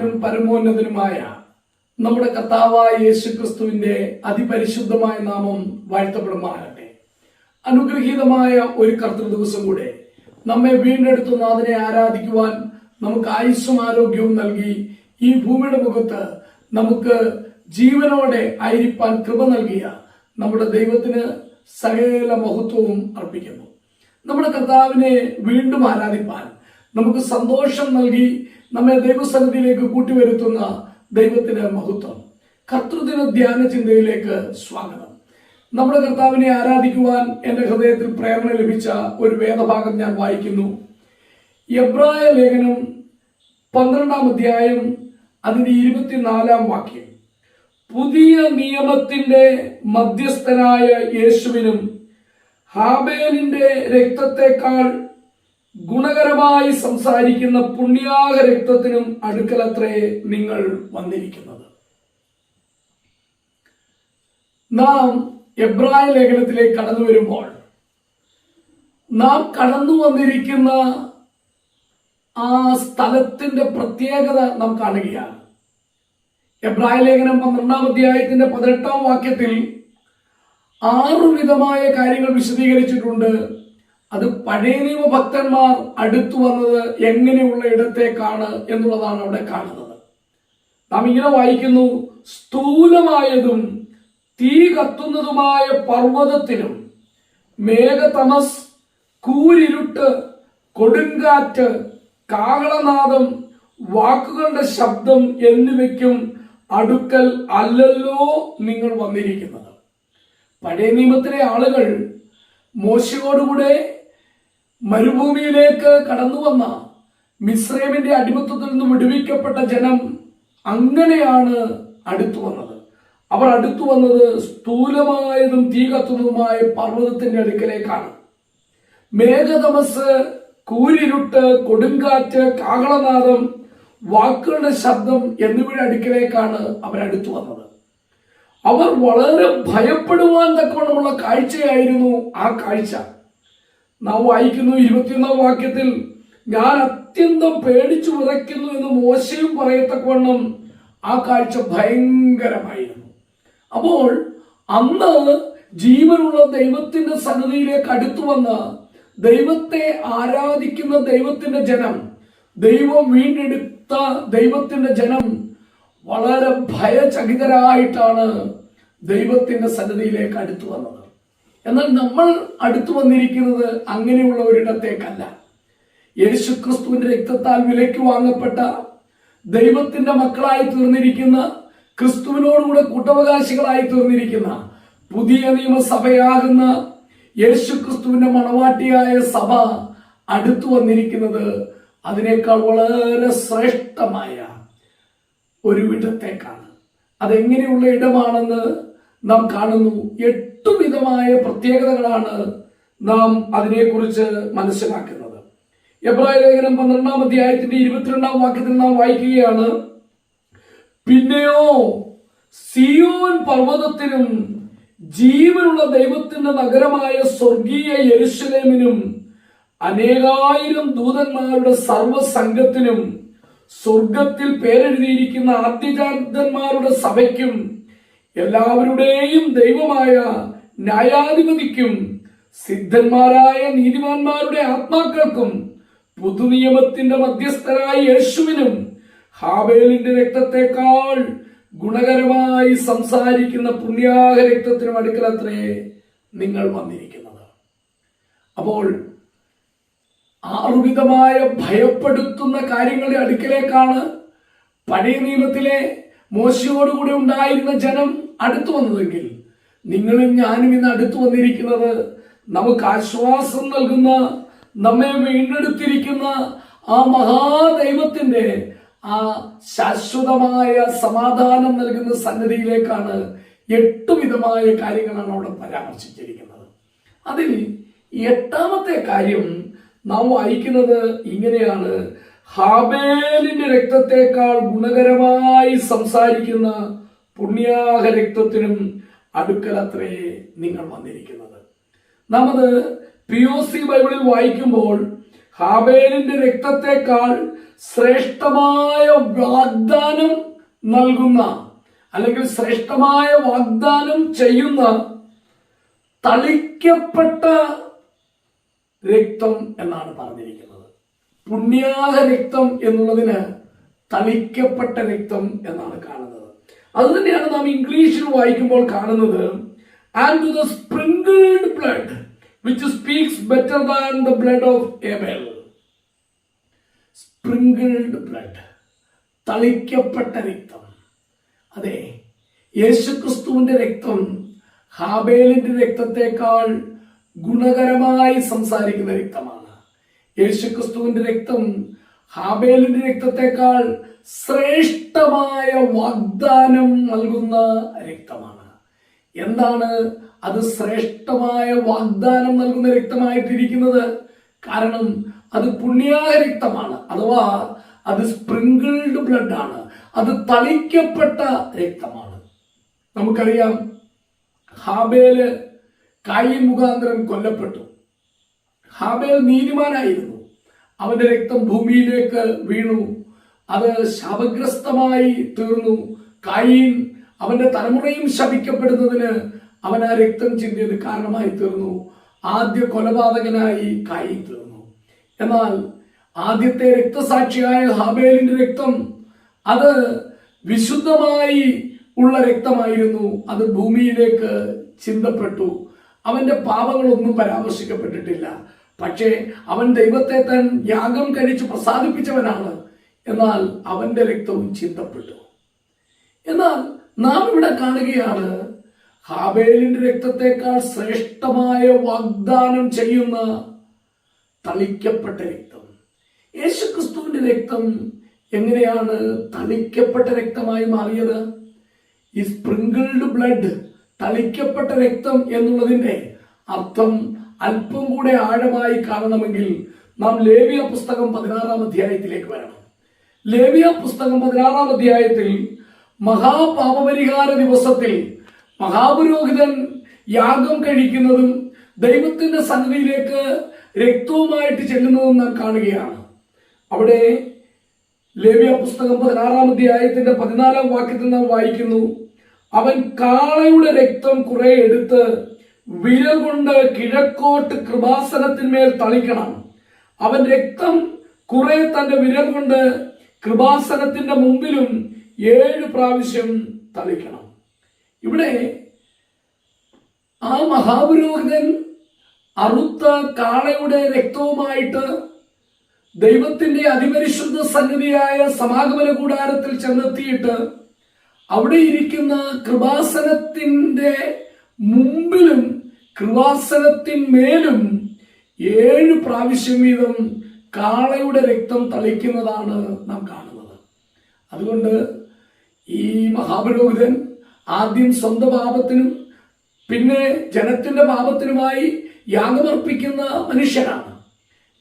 പരിശുദ്ധനും പരമോന്നതനുമായ നമ്മുടെ കർത്താവായ യേശു ക്രിസ്തുവിന്റെ അതിപരിശുദ്ധമായ നാമം വാഴ്ത്തപ്പെടുമാകട്ടെ അനുഗ്രഹീതമായ ഒരു കർത്തൃ ദിവസം കൂടെ നമ്മെ വീണ്ടെടുത്തു നാഥനെ ആരാധിക്കുവാൻ നമുക്ക് ആയുസ്സും ആരോഗ്യവും നൽകി ഈ ഭൂമിയുടെ മുഖത്ത് നമുക്ക് ജീവനോടെ ആയിരിക്കാൻ കൃപ നൽകിയ നമ്മുടെ ദൈവത്തിന് സകല മഹത്വവും അർപ്പിക്കുന്നു. നമ്മുടെ കർത്താവിനെ വീണ്ടും ആരാധിപ്പാൻ നമുക്ക് സന്തോഷം നൽകി നമ്മെ ദൈവസന്നിധിയിലേക്ക് കൂട്ടിവരുത്തുന്ന ദൈവത്തിന് മഹത്വം. കർത്തൃദിന ധ്യാന ചിന്തയിലേക്ക് സ്വാഗതം. നമ്മുടെ കർത്താവിനെ ആരാധിക്കുവാൻ എന്റെ ഹൃദയത്തിൽ പ്രേരണ ലഭിച്ച ഒരു വേദഭാഗം ഞാൻ വായിക്കുന്നു. എബ്രായ ലേഖനം പന്ത്രണ്ടാം അധ്യായം അതിന്റെ ഇരുപത്തിനാലാം വാക്യം. പുതിയ നിയമത്തിന്റെ മധ്യസ്ഥനായ യേശുവിനും ഹാബേലിന്റെ രക്തത്തെക്കാൾ ഗുണകരമായി സംസാരിക്കുന്ന പുണ്യാക രക്തത്തിനും അടുക്കലത്രേ നിങ്ങൾ വന്നിരിക്കുന്നത്. നാം എബ്രായ ലേഖനത്തിലേക്ക് കടന്നു വരുമ്പോൾ നാം കടന്നു വന്നിരിക്കുന്ന ആ സ്ഥലത്തിന്റെ പ്രത്യേകത നാം കാണുകയാണ്. എബ്രായ ലേഖനം പന്ത്രണ്ടാം അധ്യായത്തിന്റെ പതിനെട്ടാം വാക്യത്തിൽ ആറു വിധമായ കാര്യങ്ങൾ വിശദീകരിച്ചിട്ടുണ്ട്. അത് പഴയ നിയമ ഭക്തന്മാർ അടുത്തു വന്നത് എങ്ങനെയുള്ള ഇടത്തേക്കാണ് എന്നുള്ളതാണ് അവിടെ കാണുന്നത്. നാം ഇങ്ങനെ വായിക്കുന്നു സ്ഥൂലമായതും തീ കത്തുന്നതുമായ പർവതത്തിനും മേഘതമസ് കൂരിരുട്ട് കൊടുങ്കാറ്റ് കാഹളനാദം വാക്കുകളുടെ ശബ്ദം എന്നിവയ്ക്കും അടുക്കൽ അല്ലല്ലോ നിങ്ങൾ വന്നിരിക്കുന്നത്. പഴയ നിയമത്തിലെ ആളുകൾ മോശയോടുകൂടെ മരുഭൂമിയിലേക്ക് കടന്നു വന്ന മിശ്രമിന്റെ അടിമത്തത്തിൽ നിന്ന് വിടുവിക്കപ്പെട്ട ജനം അങ്ങനെയാണ് അടുത്തു വന്നത്. അവർ അടുത്തു വന്നത് സ്ഥൂലമായതും തീ കത്തുന്നതുമായ പർവതത്തിന്റെ അടുക്കലേക്കാണ്. മേഘതമസ് കൂരിരുട്ട് കൊടുങ്കാറ്റ് കാഹളനാദം വാക്കുകളുടെ ശബ്ദം എന്നിവയുടെ അടുക്കലേക്കാണ് അവരടുത്തു വന്നത്. അവർ വളരെ ഭയപ്പെടുവാൻ തക്കവണ്ണമുള്ള കാഴ്ചയായിരുന്നു ആ കാഴ്ച. നാം വായിക്കുന്നു ഇരുപത്തിയൊന്നാം വാക്യത്തിൽ ഞാൻ അത്യന്തം പേടിച്ചു വിറയ്ക്കുന്നു എന്ന് മോശയും പറയത്തക്കവണ്ണം ആ കാഴ്ച ഭയങ്കരമായിരുന്നു. അപ്പോൾ അന്ന് ജീവനുള്ള ദൈവത്തിന്റെ സന്നദ്ധിയിലേക്ക് അടുത്തു വന്ന് ദൈവത്തെ ആരാധിക്കുന്ന ദൈവത്തിന്റെ ജനം ദൈവം വീണ്ടെടുത്ത ദൈവത്തിന്റെ ജനം വളരെ ഭയചകിതരായിട്ടാണ് ദൈവത്തിന്റെ സന്നദ്ധിയിലേക്ക് അടുത്തു വന്നത്. എന്നാൽ നമ്മൾ അടുത്തു വന്നിരിക്കുന്നത് അങ്ങനെയുള്ള ഒരിടത്തേക്കല്ല യേശു ക്രിസ്തുവിന്റെ രക്തത്താൽ വിലയ്ക്ക് വാങ്ങപ്പെട്ട ദൈവത്തിന്റെ മക്കളായി തീർന്നിരിക്കുന്ന ക്രിസ്തുവിനോടുകൂടെ കൂട്ടവകാശികളായി തീർന്നിരിക്കുന്ന പുതിയ നിയമസഭയാകുന്ന യേശു ക്രിസ്തുവിന്റെ മണവാട്ടിയായ സഭ അടുത്തു വന്നിരിക്കുന്നത് അതിനേക്കാൾ വളരെ ശ്രേഷ്ഠമായ ഒരു ഇടത്തേക്കാണ്. അതെങ്ങനെയുള്ള ഇടമാണെന്ന് നാം കാണുന്നു. എട്ടു വിധമായ പ്രത്യേകതകളാണ് നാം അതിനെക്കുറിച്ച് മനസ്സിലാക്കുന്നത്. എബ്രായ ലേഖനം പന്ത്രണ്ടാം അധ്യായത്തിന്റെ ഇരുപത്തിരണ്ടാം വാക്യത്തിൽ നാം വായിക്കുകയാണ് പിന്നെയോ സിയോൻ പർവതത്തിനും ജീവനുള്ള ദൈവത്തിന്റെ നഗരമായ സ്വർഗീയ യെരുശലേമിനും അനേകായിരം ദൂതന്മാരുടെ സർവസംഘത്തിനും സ്വർഗത്തിൽ പേരെഴുതിയിരിക്കുന്ന ആദ്യജാതന്മാരുടെ സഭയ്ക്കും എല്ലാവരുടെയും ദൈവമായ ന്യായാധിപതിക്കും സിദ്ധന്മാരായ നീതിമാന്മാരുടെ ആത്മാക്കൾക്കും പുതുനിയമത്തിന്റെ മധ്യസ്ഥരായ യേശുവിനും ഹാബേലിന്റെ രക്തത്തെക്കാൾ ഗുണകരമായി സംസാരിക്കുന്ന പുണ്യാഹ രക്തത്തിനും അടുക്കലത്രേ നിങ്ങൾ വന്നിരിക്കുന്നത്. അപ്പോൾ ആറുവിധമായ ഭയപ്പെടുത്തുന്ന കാര്യങ്ങളുടെ അടുക്കലേക്കാണ് പഴയ നിയമത്തിലെ മോശയോടുകൂടി ഉണ്ടായിരുന്ന ജനം അടുത്തു വന്നതെങ്കിൽ നിങ്ങളും ഞാനും ഇന്ന് അടുത്തു വന്നിരിക്കുന്നത് നമുക്ക് ആശ്വാസം നൽകുന്ന നമ്മെ വീണ്ടെടുത്തിരിക്കുന്ന ആ മഹാദൈവത്തിന്റെ ആ ശാശ്വതമായ സമാധാനം നൽകുന്ന സന്നദ്ധിയിലേക്കാണ് എട്ടു വിധമായ കാര്യങ്ങളാണ് അവിടെ പരാമർശിച്ചിരിക്കുന്നത്. അതിൽ എട്ടാമത്തെ കാര്യം നാം വായിക്കുന്നത് ഇങ്ങനെയാണ്. ഹാബേലിന്റെ രക്തത്തെക്കാൾ ഗുണകരമായി സംസാരിക്കുന്ന പുണ്യാഹ രക്തത്തിനും അടുക്കലത്രേ നിങ്ങൾ വന്നിരിക്കുന്നത്. നാം അത് പി ഒ സി ബൈബിളിൽ വായിക്കുമ്പോൾ ഹാബേലിന്റെ രക്തത്തെക്കാൾ ശ്രേഷ്ഠമായ വാഗ്ദാനം നൽകുന്ന അല്ലെങ്കിൽ ശ്രേഷ്ഠമായ വാഗ്ദാനം ചെയ്യുന്ന തളിക്കപ്പെട്ട രക്തം എന്നാണ് പറഞ്ഞിരിക്കുന്നത്. പുണ്യാഹ രക്തം എന്നുള്ളതിന് തളിക്കപ്പെട്ട രക്തം എന്നാണ് കാണുന്നത്. അത് തന്നെയാണ് നാം ഇംഗ്ലീഷിൽ വായിക്കുമ്പോൾ കാണുന്നത് and to the sprinkled blood which speaks better than the blood of Abel sprinkled blood തളിക്കപ്പെട്ട രക്തം. അതെ യേശുക്രിസ്തുവിന്റെ രക്തം ഹാബേലിന്റെ രക്തത്തെക്കാൾ ഗുണകരമായി സംസാരിക്കുന്ന രക്തമാണ്. യേശുക്രിസ്തുവിന്റെ രക്തം ഹാബേലിന്റെ രക്തത്തെക്കാൾ ശ്രേഷ്ഠമായ വാഗ്ദാനം നൽകുന്ന രക്തമാണ്. എന്താണ് അത് ശ്രേഷ്ഠമായ വാഗ്ദാനം നൽകുന്ന രക്തമായിട്ടിരിക്കുന്നത്? കാരണം അത് പുണ്യായ രക്തമാണ് അഥവാ അത് സ്പ്രിങ്കിൾഡ് ബ്ലഡ് ആണ് അത് തളിക്കപ്പെട്ട രക്തമാണ്. നമുക്കറിയാം ഹാബേൽ കായി മുഖാന്തരം കൊല്ലപ്പെട്ടു. ഹാബേൽ നീതിമാനായിരുന്നു. അവന്റെ രക്തം ഭൂമിയിലേക്ക് വീണു. അത് ശാപഗ്രസ്തമായി തീർന്നു. കായീൻ അവന്റെ തലമുറയും ശപിക്കപ്പെടുന്നതിന് അവൻ ആ രക്തം ചിന്തിയത് കാരണമായി തീർന്നു. ആദ്യ കൊലപാതകനായി കായീൻ തീർന്നു. എന്നാൽ ആദ്യത്തെ രക്തസാക്ഷിയായ ഹാബേലിന്റെ രക്തം അത് വിശുദ്ധമായി ഉള്ള രക്തമായിരുന്നു. അത് ഭൂമിയിലേക്ക് ചിന്തപ്പെട്ടു. അവന്റെ പാപങ്ങളൊന്നും പരാമർശിക്കപ്പെട്ടിട്ടില്ല. പക്ഷേ അവൻ ദൈവത്തെ തൻ യാഗം കഴിച്ച് പ്രസാദിപ്പിച്ചവനാണ്. എന്നാൽ അവന്റെ രക്തവും ചിന്തപ്പെട്ടു. എന്നാൽ നാം ഇവിടെ കാണുകയാണ് ഹാബേലിന്റെ രക്തത്തെക്കാൾ ശ്രേഷ്ഠമായ വാഗ്ദാനം ചെയ്യുന്ന തളിക്കപ്പെട്ട രക്തം. യേശുക്രിസ്തുവിന്റെ രക്തം എങ്ങനെയാണ് തളിക്കപ്പെട്ട രക്തമായി മാറിയത്? ഈ സ്പ്രിങ്കിൾഡ് ബ്ലഡ് തളിക്കപ്പെട്ട രക്തം എന്നുള്ളതിന്റെ അർത്ഥം അല്പം കൂടെ ആഴമായി കാണണമെങ്കിൽ നാം ലേവിയ പുസ്തകം പതിനാറാം അധ്യായത്തിലേക്ക് വരണം. ലേവിയ പുസ്തകം പതിനാറാം അധ്യായത്തിൽ മഹാപാപപരിഹാര ദിവസത്തിൽ മഹാപുരോഹിതൻ യാഗം കഴിക്കുന്നതും ദൈവത്തിന്റെ സന്നിധിയിലേക്ക് രക്തവുമായിട്ട് ചെല്ലുന്നതും നാം കാണുകയാണ്. അവിടെ ലേവ്യ പുസ്തകം പതിനാറാം അധ്യായത്തിന്റെ പതിനാലാം വാക്യത്തിൽ നാം വായിക്കുന്നു അവൻ കാളയുടെ രക്തം കുറെ എടുത്ത് വിരൽ കൊണ്ട് കിഴക്കോട്ട് കൃപാസനത്തിന്മേൽ തളിക്കണം. അവൻ രക്തം കുറെ തന്റെ വിരൽ കൊണ്ട് കൃപാസനത്തിന്റെ മുമ്പിലും ഏഴ് പ്രാവശ്യം തളിക്കണം. ഇവിടെ ആ മഹാപുരോഹിതൻ അറുത്ത കാളയുടെ രക്തവുമായിട്ട് ദൈവത്തിന്റെ അതിപരിശുദ്ധ സന്നിധിയായ സമാഗമന കൂടാരത്തിൽ ചെന്നെത്തിയിട്ട് അവിടെ ഇരിക്കുന്ന കൃപാസനത്തിന്റെ മുമ്പിലും കൃപാസനത്തിന്മേലും ഏഴ് പ്രാവശ്യം വീതം കാളയുടെ രക്തം തളിക്കുന്നതാണ് നാം കാണുന്നത്. അതുകൊണ്ട് ഈ മഹാപുരോഹിതൻ ആദ്യം സ്വന്തം പാപത്തിനും പിന്നെ ജനത്തിന്റെ പാപത്തിനുമായി യാഗമർപ്പിക്കുന്ന മനുഷ്യനാണ്.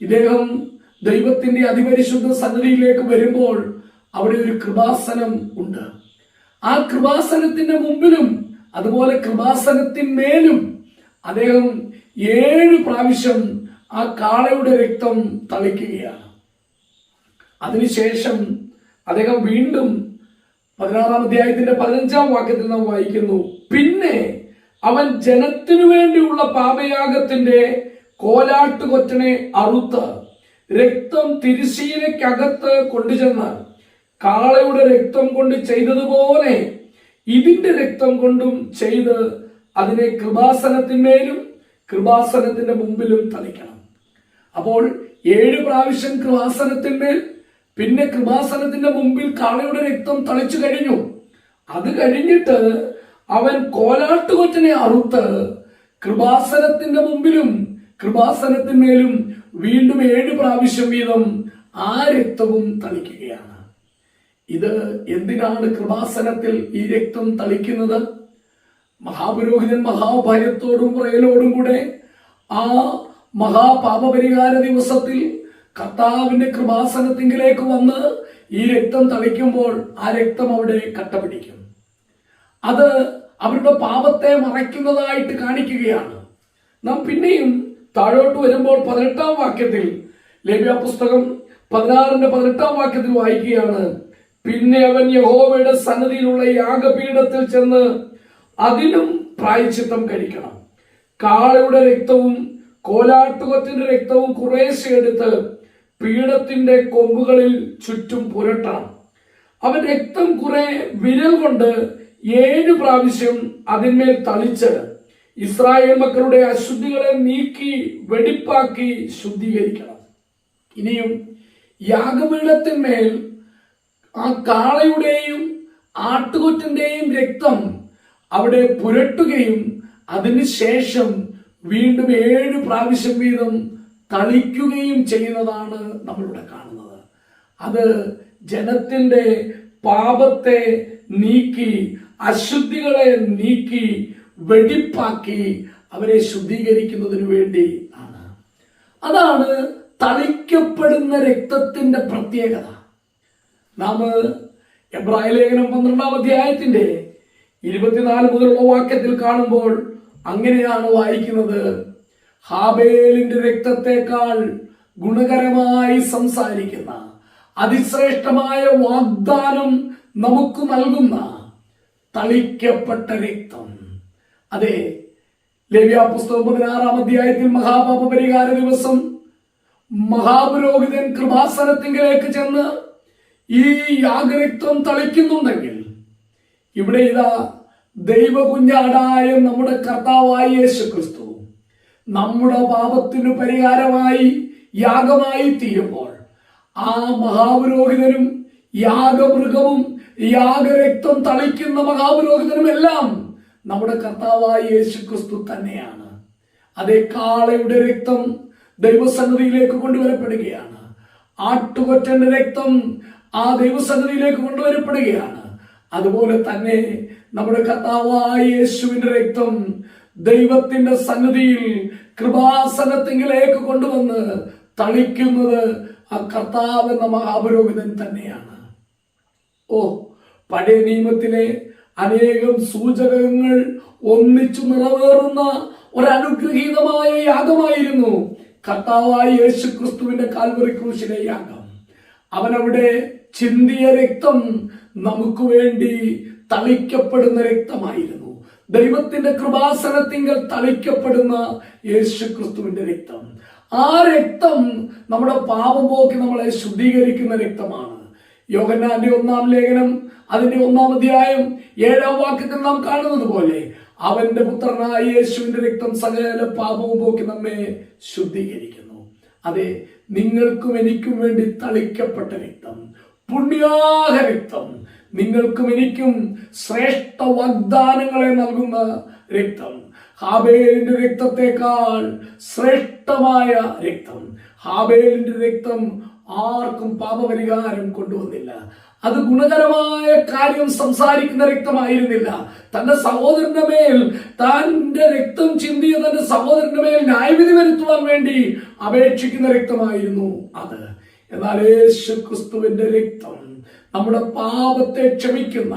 ഇദ്ദേഹം ദൈവത്തിന്റെ അതിപരിശുദ്ധ സന്നിധിയിലേക്ക് വരുമ്പോൾ അവിടെ ഒരു കൃപാസനം ഉണ്ട്. ആ കൃപാസനത്തിന്റെ മുമ്പിലും അതുപോലെ കൃപാസനത്തിന്മേലും അദ്ദേഹം ഏഴ് പ്രാവശ്യം ആ കാളയുടെ രക്തം തളിക്കുകയാണ്. അതിനുശേഷം അദ്ദേഹം വീണ്ടും പതിനാറാം അധ്യായത്തിന്റെ പതിനഞ്ചാം വാക്യത്തിൽ നാം വായിക്കുന്നു പിന്നെ അവൻ ജനത്തിനു വേണ്ടിയുള്ള പാപയാഗത്തിന്റെ കോലാട്ടുകൊറ്റനെ അറുത്ത് രക്തം തിരിശീലയ്ക്കകത്ത് കൊണ്ടുചെന്ന് കാളയുടെ രക്തം കൊണ്ട് ചെയ്തതുപോലെ ഇതിന്റെ രക്തം കൊണ്ടും ചെയ്ത് അതിനെ കൃപാസനത്തിന്മേലും കൃപാസനത്തിന്റെ മുമ്പിലും തളിക്കണം. അപ്പോൾ ഏഴ് പ്രാവശ്യം കൃപാസനത്തിന്മേൽ പിന്നെ കൃപാസനത്തിന്റെ മുമ്പിൽ കാളയുടെ രക്തം തളിച്ചു കഴിഞ്ഞു. അത് കഴിഞ്ഞിട്ട് അവൻ കോലാട്ടുകൊറ്റനെ അറുത്ത് കൃപാസനത്തിന്റെ മുമ്പിലും കൃപാസനത്തിന്മേലും വീണ്ടും ഏഴ് പ്രാവശ്യം വീതം ആ രക്തവും തളിക്കുകയാണ്. ഇത് എന്തിനാണ് കൃപാസനത്തിൽ ഈ രക്തം തളിക്കുന്നത്? മഹാപുരോഹിതൻ മഹാഭയത്തോടും പ്രയലോടും കൂടെ ആ മഹാപാപപരിഹാര ദിവസത്തിൽ കർത്താവിന്റെ കൃപാസനത്തിങ്കിലേക്ക് വന്ന് ഈ രക്തം തളിക്കുമ്പോൾ ആ രക്തം അവിടെ കട്ടപിടിക്കും. അത് അവരുടെ പാപത്തെ മറയ്ക്കുന്നതായിട്ട് കാണിക്കുകയാണ്. നാം പിന്നെയും താഴോട്ട് വരുമ്പോൾ പതിനെട്ടാം വാക്യത്തിൽ ലേബ്യ പുസ്തകം പതിനാറിന്റെ പതിനെട്ടാം വാക്യത്തിൽ വായിക്കുകയാണ്. പിന്നെ അവൻ യഹോവയുടെ സന്നദ്ധിയിലുള്ള യാഗപീഠത്തിൽ ചെന്ന് അതിനും പ്രായച്ചിത്തം കഴിക്കണം. കാളയുടെ രക്തവും കോലാട്ടുകത്തിന്റെ രക്തവും കുറേശ്ശെ എടുത്ത് പീഠത്തിന്റെ കൊമ്പുകളിൽ ചുറ്റും പുരട്ടണം. അവൻ രക്തം കുറെ വിരൽ കൊണ്ട് ഏഴ് പ്രാവശ്യം അതിന്മേൽ തളിച്ച് ഇസ്രായേൽ മക്കളുടെ അശുദ്ധികളെ നീക്കി വെടിപ്പാക്കി ശുദ്ധീകരിക്കണം. ഇനിയും യാഗപീഠത്തിന്മേൽ ആ കാളയുടെയും ആട്ടുകൊറ്റന്റെയും രക്തം അവിടെ പുരട്ടുകയും അതിനുശേഷം വീണ്ടും ഏഴ് പ്രാവശ്യം വീതം തളിക്കുകയും ചെയ്യുന്നതാണ് നമ്മളിവിടെ കാണുന്നത്. അത് ജനത്തിന്റെ പാപത്തെ നീക്കി അശുദ്ധികളെ നീക്കി വെടിപ്പാക്കി അവരെ ശുദ്ധീകരിക്കുന്നതിനു വേണ്ടി ആണ്. അതാണ് തളിക്കപ്പെടുന്ന രക്തത്തിന്റെ പ്രത്യേകത. നാം എബ്രാഹിം ലേഖനം പന്ത്രണ്ടാം അധ്യായത്തിന്റെ ഇരുപത്തിനാല് മുതലുള്ള വാക്യത്തിൽ കാണുമ്പോൾ അങ്ങനെയാണ് വായിക്കുന്നത്. ഹാബേലിന്റെ രക്തത്തെക്കാൾ ഗുണകരമായി സംസാരിക്കുന്ന അതിശ്രേഷ്ഠമായ വാഗ്ദാനം നമുക്ക് നൽകുന്ന തളിക്കപ്പെട്ട രക്തം. അതെ ലവ്യ പുസ്തകം പതിനാറാം അധ്യായത്തിൽ മഹാപാപ പരിഹാര ദിവസം മഹാപുരോഹിതൻ കൃപാസനത്തിങ്കിലേക്ക് ചെന്ന് ഈ യാഗരക്തം തളിക്കുന്നുണ്ടെങ്കിൽ ഇവിടെ ഇതാ ദൈവകുഞ്ഞാടായ നമ്മുടെ കർത്താവായ യേശു ക്രിസ്തു നമ്മുടെ പാപത്തിനു പരിഹാരമായി യാഗമായി തീരുമ്പോൾ ആ മഹാപുരോഹിതനും യാഗമൃഗവും യാഗരക്തം തളിക്കുന്ന മഹാപുരോഹിതനും എല്ലാം നമ്മുടെ കർത്താവായ യേശു ക്രിസ്തു തന്നെയാണ്. അതേ കാളയുടെ രക്തം ദൈവസന്നിധിയിലേക്ക് കൊണ്ടുവരപ്പെടുകയാണ്. ആട്ടുകൊറ്റന്റെ രക്തം ആ ദൈവസന്നിധിയിലേക്ക് കൊണ്ടുവരപ്പെടുകയാണ്. അതുപോലെ തന്നെ നമ്മുടെ കർത്താവായ യേശുവിന്റെ രക്തം ദൈവത്തിന്റെ സന്നിധിയിൽ കൃപാസനത്തിങ്കിലേക്ക് കൊണ്ടുവന്ന് തളിക്കുന്നത് ആ കർത്താവ് എന്ന മഹാപുരോഹിതൻ തന്നെയാണ്. ഓ പഴയ നിയമത്തിലെ അനേകം സൂചകങ്ങൾ ഒന്നിച്ചു നിറവേറുന്ന ഒരനുഗ്രഹീതമായ യാഗമായിരുന്നു കർത്താവായ യേശു ക്രിസ്തുവിന്റെ കാൽവറി ക്രൂശിലെ യാഗം. അവനവിടെ ചിന്തിയ രക്തം നമുക്ക് വേണ്ടി തളിക്കപ്പെടുന്ന രക്തമായിരുന്നു. ദൈവത്തിന്റെ കൃപാസനത്തിങ്കൽ തളിക്കപ്പെടുന്ന യേശു ക്രിസ്തുവിന്റെ രക്തം. ആ രക്തം നമ്മുടെ പാപം പോക്കി നമ്മളെ ശുദ്ധീകരിക്കുന്ന രക്തമാണ്. യോഗന്നാന്റെ ഒന്നാം ലേഖനം അതിന്റെ ഒന്നാം അധ്യായം ഏഴാം വാക്യത്തിൽ നാം കാണുന്നത് പോലെ അവന്റെ പുത്രനായ യേശുവിന്റെ രക്തം സകല പാപവും പോക്കി നമ്മെ ശുദ്ധീകരിക്കുന്നു. അതെ നിങ്ങൾക്കും എനിക്കും വേണ്ടി തളിക്കപ്പെട്ട രക്തം. പുണ്യാഹ രക്തം. നിങ്ങൾക്കും എനിക്കും ശ്രേഷ്ഠ വാഗ്ദാനങ്ങളെ നൽകുന്ന രക്തം. ഹാബേലിന്റെ രക്തത്തെക്കാൾ ശ്രേഷ്ഠമായ രക്തം. ഹാബേലിന്റെ രക്തം ആർക്കും പാപപരിഹാരം കൊണ്ടുവന്നില്ല. അത് ഗുണകരമായ കാര്യം സംസാരിക്കുന്ന രക്തമായിരുന്നില്ല. തന്റെ സഹോദരന്റെ മേൽ തന്റെ രക്തം ചിന്തിയ തന്റെ സഹോദരന്റെ മേൽ ന്യായവിധി വരുത്തുവാൻ വേണ്ടി അപേക്ഷിക്കുന്ന രക്തമായിരുന്നു അത്. എന്നാൽ യേശു ക്രിസ്തുവിന്റെ രക്തം നമ്മുടെ പാപത്തെ ക്ഷമിക്കുന്ന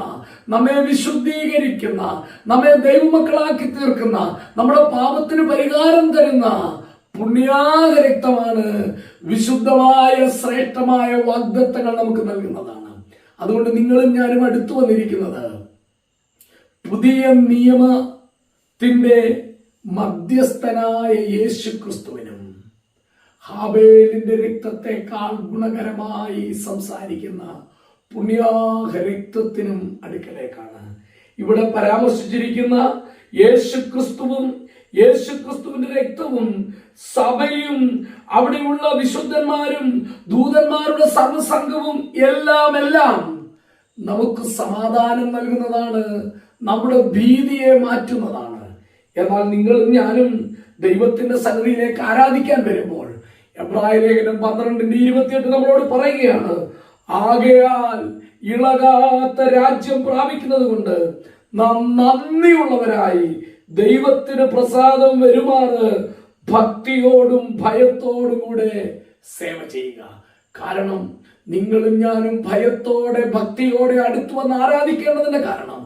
നമ്മെ വിശുദ്ധീകരിക്കുന്ന നമ്മെ ദൈവമക്കളാക്കി തീർക്കുന്ന നമ്മുടെ പാപത്തിന് പരിഹാരം തരുന്ന പുണ്യാക രക്തമാണ് വിശുദ്ധമായ ശ്രേഷ്ഠമായ വാഗ്ദത്തങ്ങൾ നമുക്ക് നൽകുന്നതാണ്. അതുകൊണ്ട് നിങ്ങളും ഞാനും അടുത്തു വന്നിരിക്കുന്നത് പുതിയ നിയമത്തിന്റെ മധ്യസ്ഥനായ യേശു ക്രിസ്തുവിനും ഹാബേലിന്റെ രക്തത്തെക്കാൾ ഗുണകരമായി സംസാരിക്കുന്ന പുണ്യാഹ രക്തത്തിനും അടുക്കലേക്കാണ്. ഇവിടെ പരാമർശിച്ചിരിക്കുന്ന യേശുക്രിസ്തുവും യേശുക്രിസ്തുവിന്റെ യേശു ക്രിസ്തുവിന്റെ രക്തവും സഭയും അവിടെയുള്ള വിശുദ്ധന്മാരും ദൂതന്മാരുടെ സർവസംഘവും എല്ലാം എല്ലാം നമുക്ക് സമാധാനം നൽകുന്നതാണ് നമ്മുടെ ഭീതിയെ മാറ്റുന്നതാണ്. എന്നാൽ നിങ്ങളും ഞാനും ദൈവത്തിന്റെ സന്നിധിയിലേക്ക് ആരാധിക്കാൻ വരുമ്പോൾ എബ്രായ ലേഖനം പന്ത്രണ്ടിന്റെ ഇരുപത്തിയെട്ട് നമ്മളോട് പറയുകയാണ് ആകയാൽ ഇളകാത്ത രാജ്യം പ്രാപിക്കുന്നത് കൊണ്ട് നാം നന്ദിയുള്ളവരായി ദൈവത്തിന് പ്രസാദം വരുമാറ് ഭക്തിയോടും ഭയത്തോടും കൂടെ സേവ ചെയ്യുക. കാരണം നിങ്ങളും ഞാനും ഭയത്തോടെ ഭക്തിയോടെ അടുത്തു വന്ന് ആരാധിക്കേണ്ടതിന്റെ കാരണം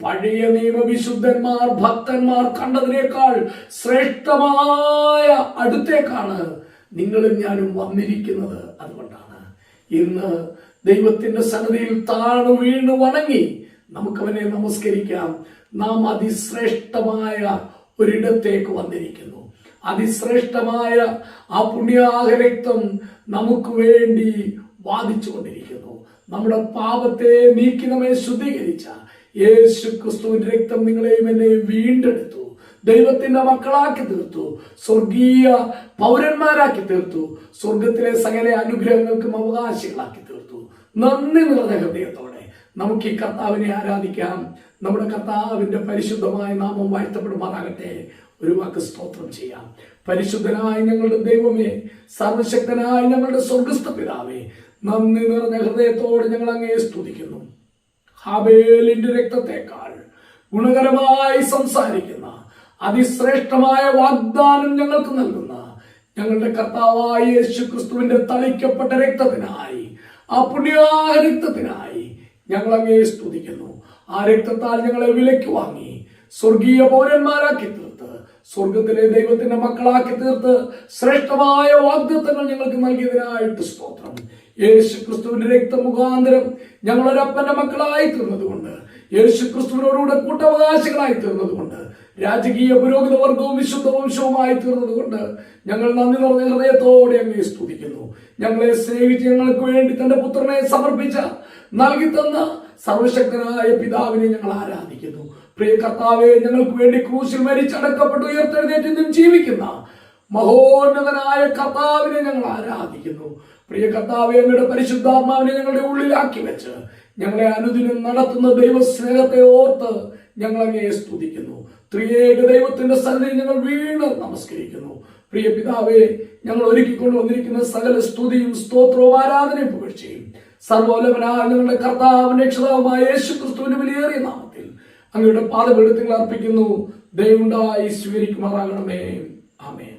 പഴയ നിയമവിശുദ്ധന്മാർ ഭക്തന്മാർ കണ്ടതിനേക്കാൾ ശ്രേഷ്ഠമായ അടുത്തേക്കാണ് നിങ്ങളും ഞാനും വന്നിരിക്കുന്നത് അതുകൊണ്ടാണ്. ഇന്ന് ദൈവത്തിന്റെ സന്നദ്ധിയിൽ താണു വീണു വണങ്ങി നമുക്കവനെ നമസ്കരിക്കാം. നാം അതിശ്രേഷ്ഠമായ ഒരിടത്തേക്ക് വന്നിരിക്കുന്നു. അതിശ്രേഷ്ഠമായ ആ പുണ്യാഹരക്തം നമുക്ക് വേണ്ടി വാദിച്ചുകൊണ്ടിരിക്കുന്നു. നമ്മുടെ പാപത്തെ നീക്കി നമ്മെ ശുദ്ധീകരിച്ച യേശു ക്രിസ്തുവിന്റെ രക്തം നിങ്ങളെയും എന്നെയും വീണ്ടെടുത്തു. ദൈവത്തിന്റെ മക്കളാക്കി തീർത്തു. സ്വർഗീയ പൗരന്മാരാക്കി തീർത്തു. സ്വർഗത്തിലെ സകല അനുഗ്രഹങ്ങൾക്കും അവകാശികളാക്കി തീർത്തു. നന്ദി നിറഞ്ഞ ഹൃദയത്തോടെ നമുക്ക് ഈ കർത്താവിനെ ആരാധിക്കാം. നമ്മുടെ കർത്താവിന്റെ പരിശുദ്ധമായ നാമം വാഴ്ത്തപ്പെടുമാറാകട്ടെ. ഒരു വാക്ക് സ്തോത്രം ചെയ്യാം. പരിശുദ്ധനായ ഞങ്ങളുടെ ദൈവമേ സർവശക്തനായ ഞങ്ങളുടെ സ്വർഗസ്ഥ പിതാവേ നന്ദി നിറഞ്ഞ ഹൃദയത്തോടെ ഞങ്ങൾ അങ്ങേ സ്തുതിക്കുന്നു. ഹാബേലിന്റെ രക്തത്തെക്കാൾ ഗുണകരമായി സംസാരിക്കുന്ന അതിശ്രേഷ്ഠമായ വാഗ്ദാനം ഞങ്ങൾക്ക് നൽകുന്ന ഞങ്ങളുടെ കർത്താവായ യേശു ക്രിസ്തുവിന്റെ തളിക്കപ്പെട്ട രക്തത്തിനായി ആ പുണ്യായ രക്തത്തിനായി ഞങ്ങൾ അങ്ങേ സ്തുതിക്കുന്നു. ആ രക്തത്താൽ ഞങ്ങളെ വിലയ്ക്ക് വാങ്ങി സ്വർഗീയ പൗരന്മാരാക്കി തീർത്ത് സ്വർഗത്തിലെ ദൈവത്തിന്റെ മക്കളാക്കി തീർത്ത് ശ്രേഷ്ഠമായ വാഗ്ദത്തങ്ങൾ ഞങ്ങൾക്ക് നൽകിയതിനായിട്ട് സ്തോത്രം. യേശു ക്രിസ്തുവിന്റെ രക്തമുഖാന്തരം ഞങ്ങളൊരപ്പന്റെ മക്കളായി തീർന്നതുകൊണ്ട് യേശു ക്രിസ്തുവിനോടുകൂടെ കൂട്ടവകാശികളായി തീർന്നതുകൊണ്ട് രാജകീയ പുരോഗത വർഗവും വിശുദ്ധ വംശവുമായി തീർന്നതുകൊണ്ട് ഞങ്ങൾ നന്ദി നിറഞ്ഞ ഹൃദയത്തോടെ അങ്ങേ സ്തുതിക്കുന്നു. ഞങ്ങളെ സ്നേഹിച്ച് ഞങ്ങൾക്ക് വേണ്ടി തന്റെ പുത്രനെ സമർപ്പിച്ച നൽകി തന്ന സർവശക്തനായ പിതാവിനെ ഞങ്ങൾ ആരാധിക്കുന്നു. പ്രിയ കർത്താവെ ഞങ്ങൾക്ക് വേണ്ടി ക്രൂശിൽ മരിച്ചടക്കപ്പെട്ട് ഉയർത്തെഴുന്നേറ്റും ജീവിക്കുന്ന മഹോന്നതനായ കർത്താവിനെ ഞങ്ങൾ ആരാധിക്കുന്നു. പ്രിയ കർത്താവെ അങ്ങയുടെ പരിശുദ്ധാത്മാവിനെ ഞങ്ങളുടെ ഉള്ളിലാക്കി വെച്ച് ഞങ്ങളെ അനുദിനം നടത്തുന്ന ദൈവസ്നേഹത്തെ ഓർത്ത് ഞങ്ങൾ അങ്ങയെ സ്തുതിക്കുന്നു. ത്രിയേക ദൈവത്തിന്റെ സന്നിധി ഞങ്ങൾ വീണ് നമസ്കരിക്കുന്നു. പ്രിയ പിതാവേ ഞങ്ങൾ ഒരുക്കിക്കൊണ്ട് വന്നിരിക്കുന്ന സകല സ്തുതിയും സ്തോത്രവും ആരാധനയും പുകഴ്ചയും സർവോലവനായ ഞങ്ങളുടെ കർത്താവിന്റെ രക്ഷിതാവുമായ യേശു ക്രിസ്തുവിന്റെ വിലയേറിയ നാമത്തിൽ അങ്ങയുടെ പാദപീഠത്തിൽ അർപ്പിക്കുന്നു. ദൈവമുണ്ടായി സ്വീകരിക്കുമാറാകണമേ. ആമേൻ.